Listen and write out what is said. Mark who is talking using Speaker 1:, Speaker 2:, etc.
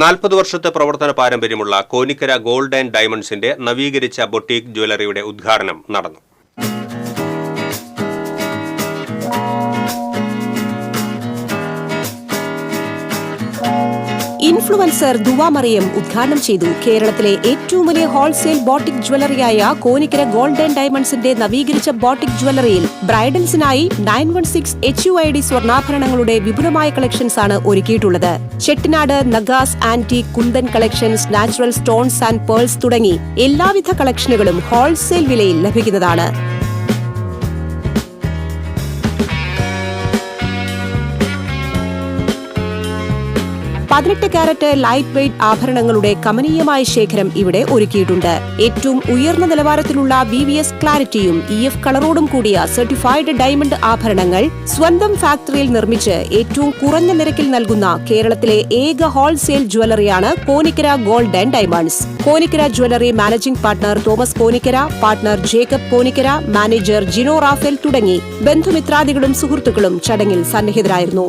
Speaker 1: നാൽപ്പത് വർഷത്തെ പ്രവർത്തന പാരമ്പര്യമുള്ള കോനിക്കര ഗോൾഡ് ആൻഡ് ഡയമണ്ട്സിന്റെ നവീകരിച്ച ബൊട്ടീക് ജ്വല്ലറിയുടെ ഉദ്ഘാടനം നടന്നു.
Speaker 2: ഇൻഫ്ലുവൻസർ ദുവാമറിയം ഉദ്ഘാടനം ചെയ്തു. കേരളത്തിലെ ഏറ്റവും വലിയ ഹോൾസെയിൽ ബോട്ടിക് ജ്വല്ലറിയായ കോനിക്കര ഗോൾഡൻ ഡയമണ്ട്സിന്റെ നവീകരിച്ച ബോട്ടിക് ജ്വല്ലറിയിൽ ബ്രൈഡൽസിനായി nine one six H U I D സ്വർണാഭരണങ്ങളുടെ വിപുലമായ കളക്ഷൻസ് ആണ് ഒരുക്കിയിട്ടുള്ളത്. Chettinad നഗാസ് anti kundan collections natural stones and pearls തുടങ്ങി എല്ലാവിധ കളക്ഷനുകളും ഹോൾസെയിൽ വിലയിൽ ലഭിക്കുന്നതാണ്. പതിനെട്ട് കാരറ്റ് ലൈറ്റ് വെയ്റ്റ് ആഭരണങ്ങളുടെ കമനീയമായ ശേഖരം ഇവിടെ ഒരുക്കിയിട്ടുണ്ട്. ഏറ്റവും ഉയർന്ന നിലവാരത്തിലുള്ള ബി വി എസ് ക്ലാരിറ്റിയും ഇ എഫ് കളറോടും കൂടിയ സർട്ടിഫൈഡ് ഡയമണ്ട് ആഭരണങ്ങൾ സ്വന്തം ഫാക്ടറിയിൽ നിർമ്മിച്ച് ഏറ്റവും കുറഞ്ഞ നിരക്കിൽ നൽകുന്ന കേരളത്തിലെ ഏക wholesale ജ്വല്ലറിയാണ് Konikkara gold and diamonds Konikkara jewellery managing partner Thomas Konikkara partner Jacob Konikkara manager Jino Raphael തുടങ്ങി ബന്ധുമിത്രാദികളും സുഹൃത്തുക്കളും ചടങ്ങിൽ സന്നിഹിതരായിരുന്നു.